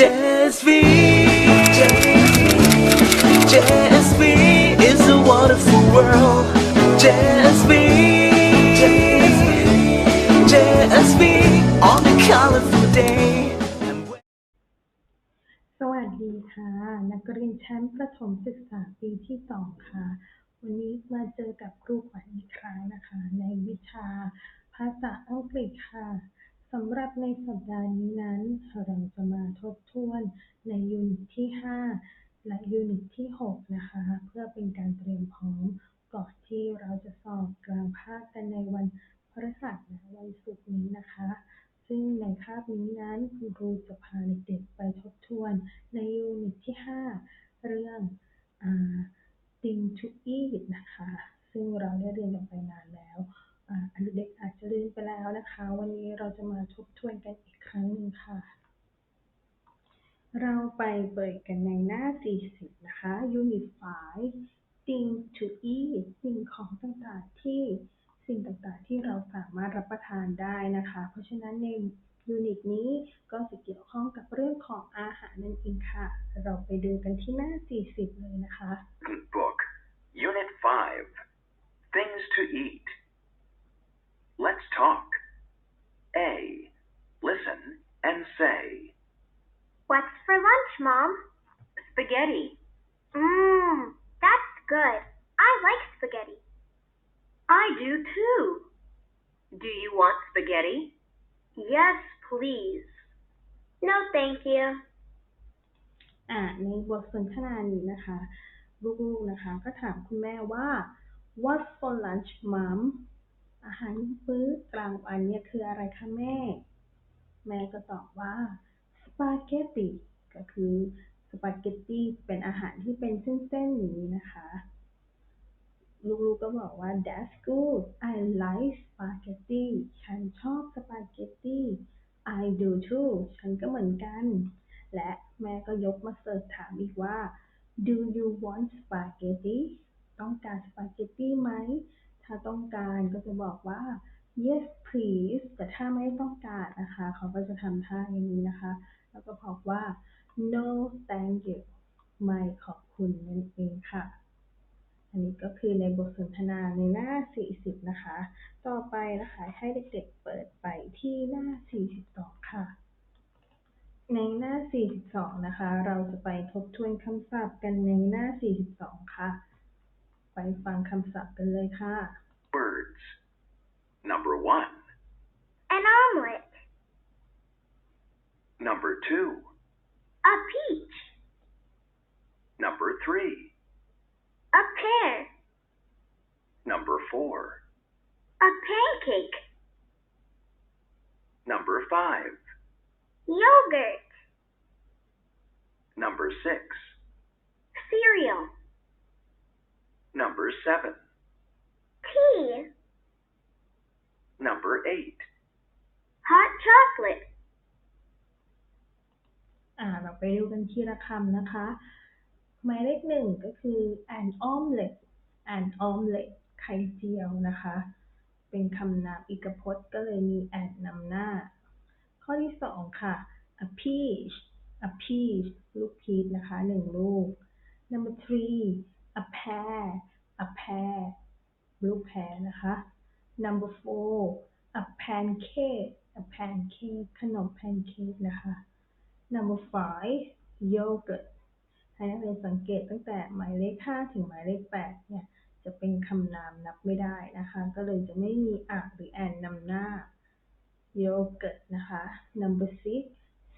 JSV JSV is a wonderful world JSV JSV on a colorful day สวัสดีค่ะ นักเรียนชั้นประถมศึกษาปีที่สองค่ะ วันนี้มาเจอกับครูขวัญอีกครั้งนะคะ ในวิชาภาษาอังกฤษค่ะ สำหรับในสัปดาห์นี้นั้น เราจะมาทบทวนในยูนิตที่ 5 และยูนิตที่ 6 นะคะ เพื่อเป็นการเตรียมพร้อมก่อนที่เราจะสอบกลางภาคกันในวันพฤหัสและวันศุกร์นี้นะคะ ซึ่งในคาบนี้นั้นคุณครูจะพาเด็กๆไปทบทวนในยูนิตที่ 5 เรื่องอ่า thing to eat นะคะ ซึ่งเราได้เรียนกันไปนานแล้ว อ่าเด็กอาจจะลืมไปแล้วนะคะ วันนี้เราจะมาทบทวนกันอีกครั้งหนึ่งค่ะ เราไปเปิดกันในหน้า 40 นะคะ Unit 5 thing to eat สิ่งของต่างๆที่สิ่งต่างๆที่เราสามารถรับประทานได้นะคะ เพราะฉะนั้นในยูนิตนี้ก็จะเกี่ยวข้องกับเรื่องของอาหารนั่นเองค่ะ เราไปดูกันที่หน้า 40 เลยนะคะ Book, Unit 5 Things to Eat. Let's talk. A. Listen and say. What's for lunch, Mom? Spaghetti. Mmm, that's good. I like spaghetti. I do too. Do you want spaghetti? Yes, please. No, thank you. อ่าในบทสนทนานี้นะคะ ลูกๆนะคะ ก็ถามคุณแม่ว่า what for lunch mom อาหารมื้อกลางวันเนี่ยคืออะไรคะแม่ แม่ก็ตอบว่า spaghetti ก็ ก็คือสปาเกตตีเป็นอาหารที่เป็นเส้นๆอย่างนี้นะคะ ลูกๆก็บอกว่า that's good I like spaghetti ฉันชอบสปาเกตตี I do too ฉันก็เหมือนกัน และแม่ก็ยกมาเสิร์ฟถามอีกว่า do you want spaghetti ต้องการสปาเกตตีไหม ถ้าต้องการก็จะบอกว่า yes please แต่ถ้าไม่ต้องการนะคะ เขาก็จะทำท่าอย่างนี้นะคะ แล้วก็บอกว่า no thank you ไม่ขอบคุณนั่นเองค่ะ อันนี้ก็คือในบทสนทนาในหน้า 40 นะคะ ต่อไปนะคะ ให้เด็กๆเปิดไปที่หน้า 42 ค่ะ ในหน้า 42 นะคะ เราจะไปทบทวนคำศัพท์กันในหน้า 42 ค่ะ ไปฟังคำศัพท์กันเลยค่ะ Words. Number 1. An omelet. Number 2. A peach. Number 3. A pear. Number 4. A pancake. Number 5. Yogurt. Number 6. Cereal. Number 7. Tea. Number 8. Hot chocolate. อ่าเราไปดูกันทีละคำนะคะ หมายเลขหนึ่งก็คือ an omelette an omelette ไข่เจียวนะคะ เป็นคำนามอีกพจน์ก็เลยมี an นำหน้า ข้อที่สองค่ะ a peach a peach ลูกพีชนะคะหนึ่งลูก number three a pear a pear ลูกแพรนะคะ number four a pancake a pancake ขนมแพนเค้กนะคะ number five yogurt ให้นักเรียนสังเกตตั้งแต่หมายเลข 5 ถึงหมายเลข 8 เนี่ย จะเป็นคำนามนับไม่ได้นะคะ ก็เลยจะไม่มีอะหรือ an นำหน้า yogurt นะคะ number six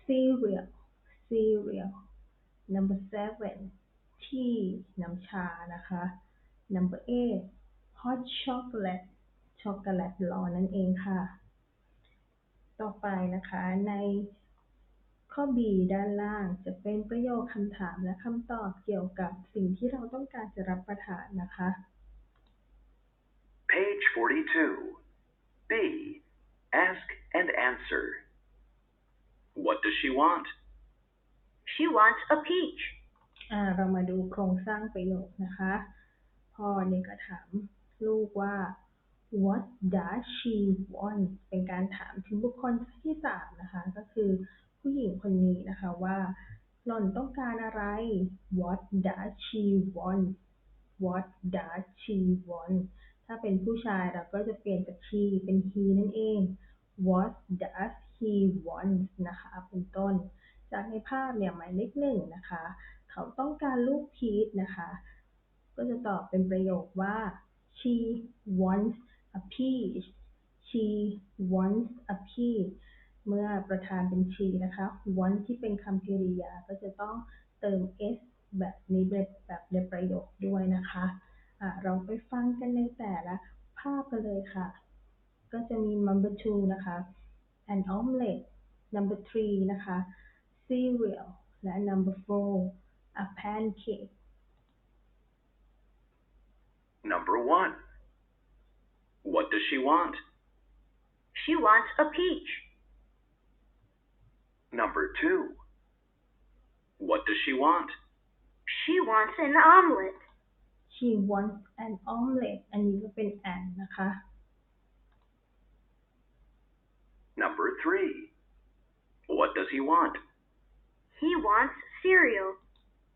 cereal cereal number seven tea น้ำชานะคะ number eight hot chocolate ช็อกโกแลตร้อนนั่นเองค่ะ ต่อไปนะคะใน ข้อ B ด้านล่างจะเป็นประโยคคำถามและคำตอบเกี่ยวกับสิ่งที่เราต้องการจะรับประทานนะคะ Page 42. B. Ask and answer. What does she want? She wants a peach. อ่าเรามาดูโครงสร้างประโยคนะคะพ่อเนี่ยก็ถามลูกว่า what does she want เป็นการถามถึงบุคคลที่สามนะคะ ก็คือ ผู้หญิงคนนี้นะคะว่า หล่อนต้องการอะไร What does she want What does she want ถ้าเป็นผู้ชายเราก็จะเปลี่ยนจาก she เป็น he นั่นเอง What does he want นะคะเป็นต้น จากในภาพเนี่ยหมายเลขหนึ่งนะคะ เขาต้องการลูกพีชนะคะ ก็จะตอบเป็นประโยคว่า she wants a peach she wants a peach เมื่อประธานเป็น she นะคะ want ที่เป็นคำกริยาก็จะต้องเติม s แบบนี้แบบในประโยคด้วยนะคะะเราไปฟังกันในแต่ละภาพกันเลยค่ะ ก็จะมี number two นะคะ an omelette number three นะคะ cereal และ number four a pancake Number 1. What does she want? She wants a peach. Number 2. What does she want? She wants an omelette. she wants an omelette อันนี้ก็เป็น an นะคะ Number 3. What does he want? He wants cereal.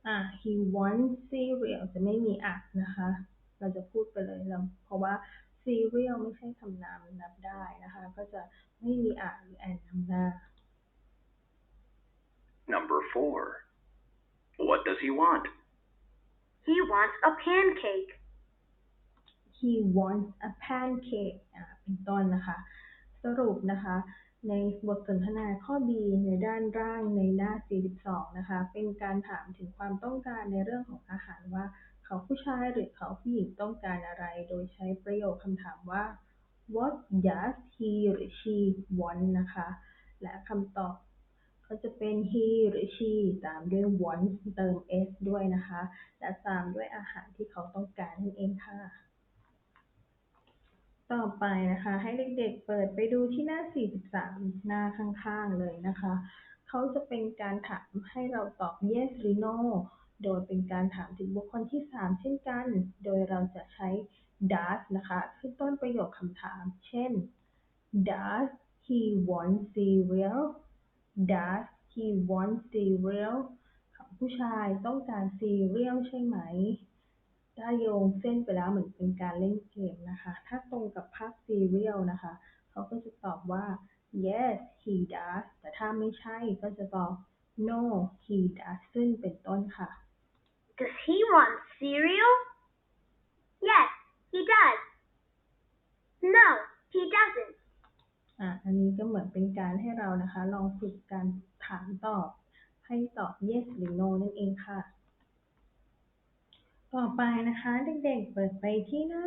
อ่า he wants cereal จะไม่มีอะนะคะ เราจะพูดไปเลยแล้วเพราะว่า cereal ไม่ใช่คำนามนับได้นะคะ ก็จะไม่มีอะหรือ an นำหน้า Number 4. What does he want? He wants a pancake. he wants a pancake อ่าเป็นต้นนะคะ สรุปนะคะ ในบทสนทนาข้อ B ในด้านล่างในหน้า 42 นะคะ เป็นการถามถึงความต้องการในเรื่องของอาหารว่าเขาผู้ชายหรือเขาผู้หญิงต้องการอะไร โดยใช้ประโยคคำถามว่า what does he หรือ she want นะคะ และคำตอบ ก็จะเป็น he หรือ she ตามด้วย want เติม s ด้วยนะคะ และตามด้วยอาหารที่เขาต้องการนั่นเองค่ะ ต่อไปนะคะ ให้เด็กๆเปิดไปดูที่หน้า 43 หน้าข้างๆเลยนะคะ เขาจะเป็นการถามให้เราตอบ yes หรือ no โดยเป็นการถามถึงบุคคลที่ 3 เช่นกัน โดยเราจะใช้ does นะคะ ขึ้นต้นประโยคคำถาม เช่น does he want cereal does he want cereal ผู้ชายต้องการ cereal ใช่ไหมถ้าโยงเส้นไปแล้วเหมือนเป็นการเล่นเกมนะคะ ถ้าตรงกับภาพ serial นะคะ เขาก็จะตอบว่า yes he does แต่ถ้าไม่ใช่ก็จะตอบ no he doesn't เป็นต้นค่ะ Does he want cereal? Yes, he does. No, he doesn't. อะอันนี้ก็เหมือนเป็นการให้เรานะคะ ลองฝึกการถามตอบ ให้ตอบ yes หรือ no นั่นเองค่ะ ต่อไปนะคะเด็กๆ เปิดไปที่หน้า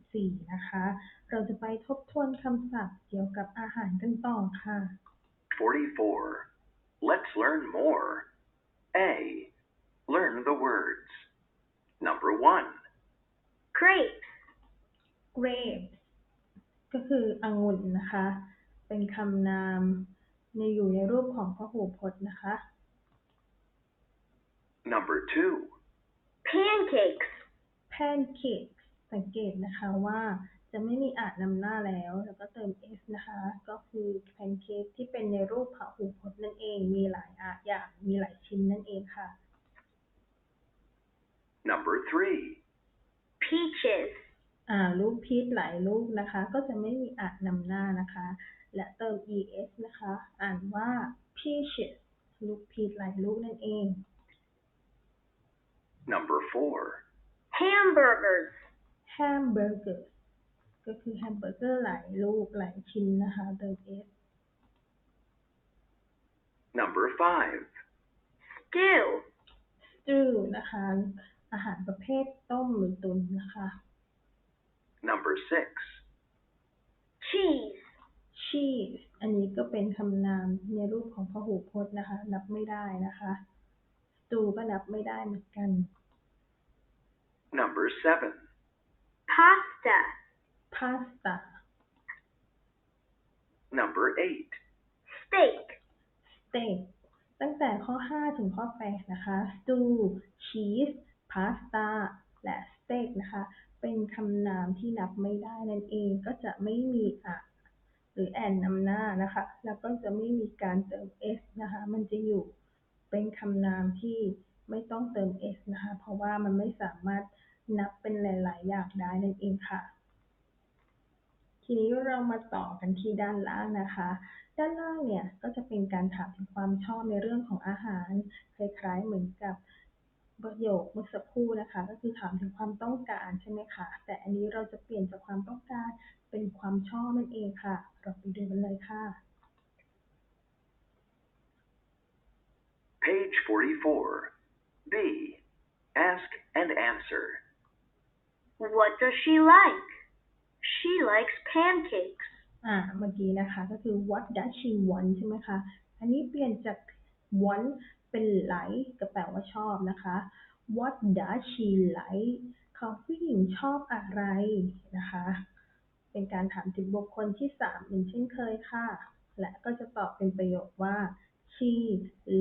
44 นะคะ เราจะไปทบทวนคำศัพท์เกี่ยวกับอาหารกันต่อค่ะ 44. Let's learn more. A. Learn the words. Number 1. Grapes, grapes ก็คือองุ่นนะคะ เป็นคำนามในอยู่ในรูปของพหูพจน์นะคะ Number 2. pancakes, pancakes สังเกตนะคะว่าจะไม่มีอาจนำหน้าแล้ว แล้วก็เติม s นะคะ ก็คือ pancake ที่เป็นในรูปพหูพจน์นั่นเอง มีหลายอาอย่าง มีหลายชิ้นนั่นเองค่ะ Number 3. peaches, อ่าลูกพีชหลายลูกนะคะ ก็จะไม่มีอาจนำหน้านะคะ และเติม es นะคะ อ่านว่า peaches ลูกพีชหลายลูกนั่นเอง Number 4. hamburgers, hamburger ก็คือแฮมเบอร์เกอร์หลายลูกหลายชิ้นนะคะเติม s Number 5. stew, stew นะคะ อาหารประเภทต้มหรือตุ๋นนะคะ Number 6. cheese, cheese อันนี้ก็เป็นคำนามในรูปของพหูพจน์นะคะ นับไม่ได้นะคะ stew ก็นับไม่ได้เหมือนกัน Number 7. pasta, pasta Number 8. steak, steak ตั้งแต่ข้อ 5 ถึงข้อ 8 นะคะ stew cheese pasta และ steak นะคะ เป็นคำนามที่นับไม่ได้นั่นเองก็จะไม่มีอะ หรือ and นำหน้านะคะ แล้วก็จะไม่มีการเติม s นะคะ มันจะอยู่เป็นคำนามที่ไม่ต้องเติม s นะคะ เพราะว่ามันไม่สามารถนับเป็นหลาย ๆ อย่างได้นั่นเองค่ะ ทีนี้เรามาต่อกันที่ด้านล่างนะคะ ด้านล่างเนี่ยก็จะเป็นการถามถึงความชอบในเรื่องของอาหาร คล้าย ๆ เหมือนกับประโยคเมื่อสักครู่นะคะ ก็คือถามถึงความต้องการใช่ไหมคะ แต่อันนี้เราจะเปลี่ยนจากความต้องการเป็นความชอบนั่นเองค่ะ เราไปดูกันเลยค่ะ Page 44. B. Ask and answer. What does she like? She likes pancakes. อ่าเมื่อกี้นะคะก็คือ what does she want ใช่ไหมคะ อันนี้เปลี่ยนจาก want เป็น like ก็แปลว่าชอบนะคะ what does she like เขาผู้หญิงชอบอะไรนะคะ เป็นการถามถึงบุคคลที่สามเหมือนเช่นเคยค่ะ และก็จะตอบเป็นประโยคว่า she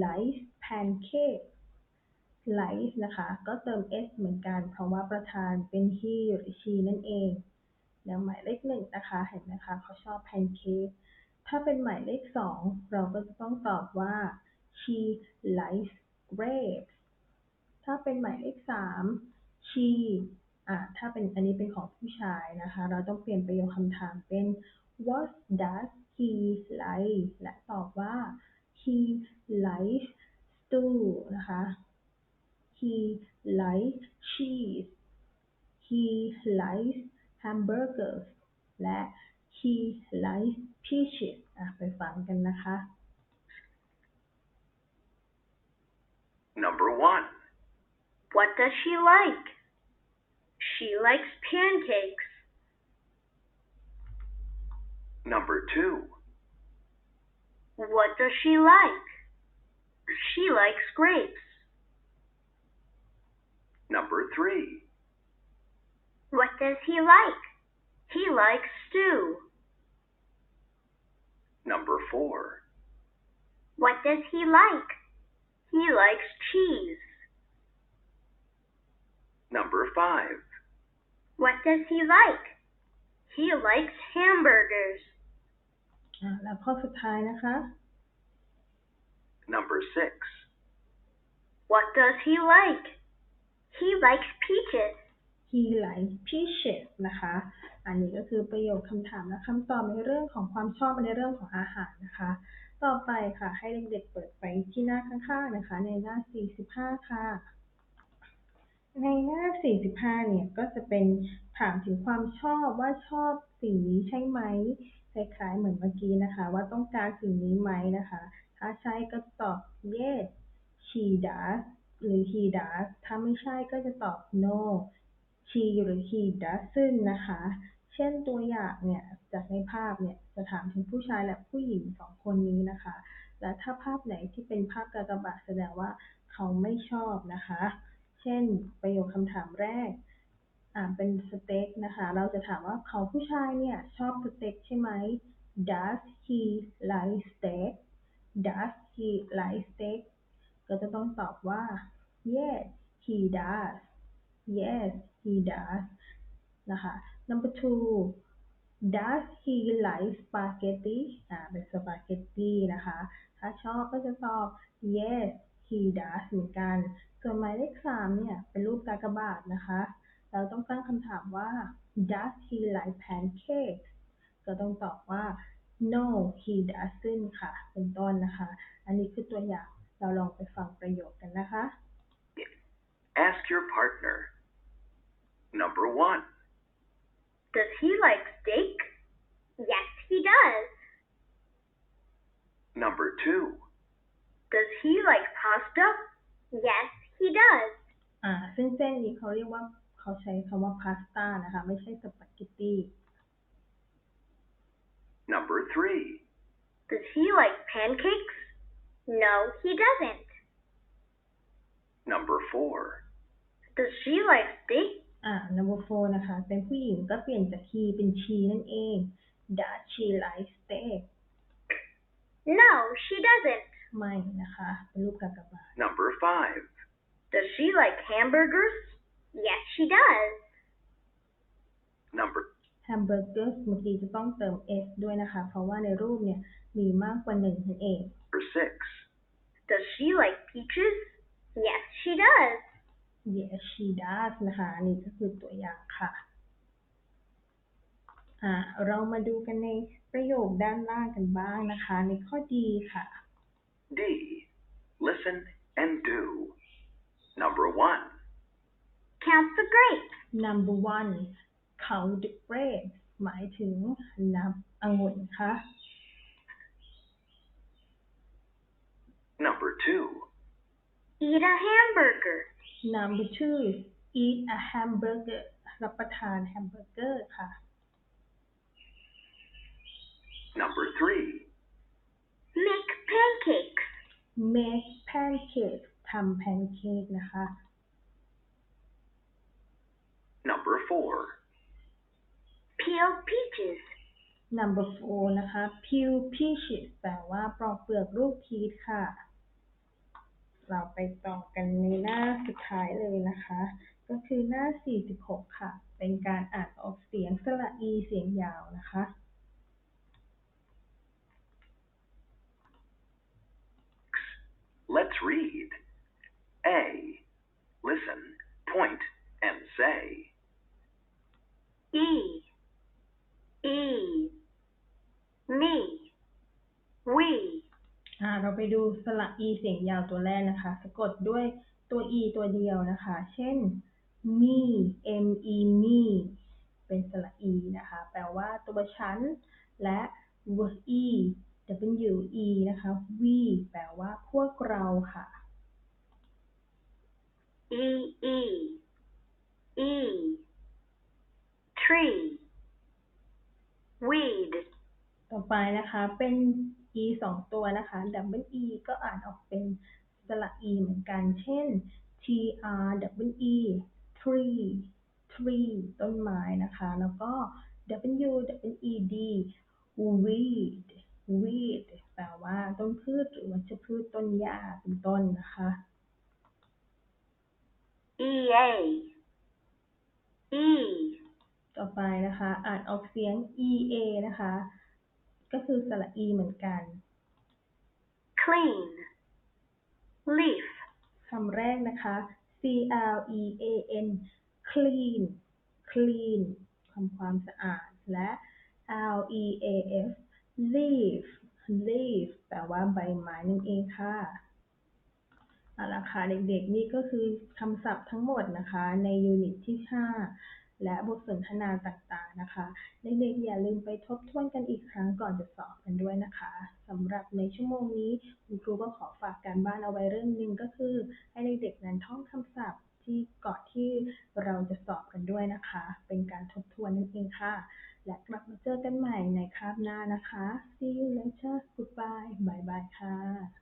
likes pancake likes นะคะ ก็เติม s เหมือนกัน เพราะว่าประธานเป็น he หรือ she นั่นเอง แล้วหมายเลขหนึ่งนะคะ เห็นไหมคะเขาชอบแพนเค้กถ้าเป็นหมายเลขสองเราก็จะต้องตอบว่า she likes grapes ถ้าเป็นหมายเลขสาม she อะถ้าเป็นอันนี้เป็นของผู้ชายนะคะ เราต้องเปลี่ยนประโยคคำถามเป็น what does he like และตอบว่า he likes stew นะคะ he likes cheese he likes hamburgers และ he likes peaches อะไปฟังกันนะคะ Number 1. What does she like? She likes pancakes. Number 2. What does she like? She likes grapes. Number 3. What does he like? He likes stew. Number 4. What does he like? He likes cheese. Number 5. What does he like? He likes hamburgers. อะแล้วข้อสุดท้ายนะคะ Number 6. What does he like? He likes peaches. he likes peaches นะคะ อันนี้ก็คือประโยคคำถามและคำตอบในเรื่องของความชอบในเรื่องของอาหารนะคะ ต่อไปค่ะให้เด็กๆเปิดไปที่หน้าข้างๆนะคะ ในหน้า 45 ค่ะ ในหน้า 45 เนี่ย ก็จะเป็นถามถึงความชอบว่าชอบสิ่งนี้ใช่ไหม คล้ายๆเหมือนเมื่อกี้นะคะ ว่าต้องการสิ่งนี้ไหมนะคะ ถ้าใช่ก็ตอบ yes she does หรือ he does ถ้าไม่ใช่ก็จะตอบ no she หรือ he doesn't นะคะ เช่นตัวอย่างเนี่ย จากในภาพเนี่ย จะถามถึงผู้ชายและผู้หญิงสองคนนี้นะคะ และถ้าภาพไหนที่เป็นภาพกากบาทแสดงว่าเขาไม่ชอบนะคะ เช่น ประโยคคำถามแรก อ่าเป็นสเต็กนะคะ เราจะถามว่าเขาผู้ชายเนี่ยชอบสเต็กใช่ไหม does he like steak does he like steak ก็จะต้องตอบว่า yes he does yes he does นะคะ number two does he like spaghetti อ่า เป็นสปาเกตตีนะคะ ถ้าชอบก็จะตอบ yes he does เหมือนกัน ส่วนหมายเลขสามเนี่ย เป็นรูปกากบาทนะคะ เราต้องตั้งคำถามว่า does he like pancakes ก็ต้องตอบว่า no he doesn't ค่ะ เป็นต้นนะคะ อันนี้คือตัวอย่าง เราลองไปฟังประโยคกันนะคะ Ask your partner. Number 1. Does he like steak? Yes, he does. Number 2. Does he like pasta? Yes, he does. อ่า ซึ่งเส้นนี้เขาเรียกว่าเขาใช้คำว่าพาสต้านะคะ ไม่ใช่สปาเกตตี Number 3. Does he like pancakes? No, he doesn't. Number 4. Does she like steak? อ่า number four นะคะ เป็นผู้หญิงก็เปลี่ยนจาก he เป็น she นั่นเอง does she like steak No, she doesn't. ไม่นะคะ เป็นรูปกากบาท Number 5. Does she like hamburgers? Yes, she does. Number hamburger เมื่อกี้จะต้องเติม s ด้วยนะคะ เพราะว่าในรูปเนี่ยมีมากกว่าหนึ่งนั่นเอง Number six. Does she like peaches? Yes, she does. yes she does นะคะอันนี่ก็คือตัวอย่างค่ะอ่าเรามาดูกันในประโยคด้านล่างกันบ้างนะคะ ในข้อดีค่ะ D. Listen and do. Number one. Count the grapes. number one count the grapes หมายถึงนับองุ่นค่ะ Number two. Eat a hamburger. number two eat a hamburger รับประทานแฮมเบอร์เกอร์ค่ะ Number three. Make pancakes. make pancakes ทำแพนเค้กนะคะ Number four. Peel peaches. number four นะคะ peel peaches แปลว่าปลอกเปลือกลูกพีชค่ะ เราไปต่อกันในหน้าสุดท้ายเลยนะคะ ก็คือหน้า 46 ค่ะ เป็นการอ่านออกเสียงสระอีเสียงยาวนะคะ Let's read. A. Listen, point, and say. E. E. Me. We. อ่า เราไปดูสระอีเสียงยาวตัวแรกนะคะ สะกดด้วยตัว e ตัวเดียวนะคะ เช่น me m e me เป็นสระอีนะคะ แปลว่าตัวฉัน และ w e w e นะคะ we แปลว่าพวกเราค่ะ E. E. E. Tree. Weed. ต่อไปนะคะเป็น e สองตัวนะคะ double e ก็อ่านออกเป็นสระ e เหมือนกัน เช่น t r double e tree tree ต้นไม้นะคะ แล้วก็ w double e d weed weed แปลว่าต้นพืชหรือวัชพืชต้นหญ้าเป็นต้นนะคะ E. A. E. ต่อไปนะคะ อ่านออกเสียง e a นะคะ ก็คือสระ e เหมือนกัน Clean. Leaf. คำแรกนะคะ C L E A N clean clean ทำความสะอาด และ L E A F leaf leaf แปลว่าใบไม้นั่นเองค่ะเอา ละค่ะเด็กๆ นี่ก็คือคำศัพท์ทั้งหมดนะคะในยูนิตที่ 5 และบทสนทนาต่างๆนะคะ เด็กๆ อย่าลืมไปทบทวนกันอีกครั้งก่อนจะสอบกันด้วยนะคะสำหรับในชั่วโมงนี้คุณครูก็ขอฝากการบ้านเอาไว้เรื่องหนึ่งก็คือ ให้เด็กๆ นั้นท่องคำศัพท์ที่ก่อนที่เราจะสอบกันด้วยนะคะ เป็นการทบทวนนั่นเองค่ะ และกลับมาเจอกันใหม่ในคาบหน้านะคะ see you later goodbye bye bye ค่ะ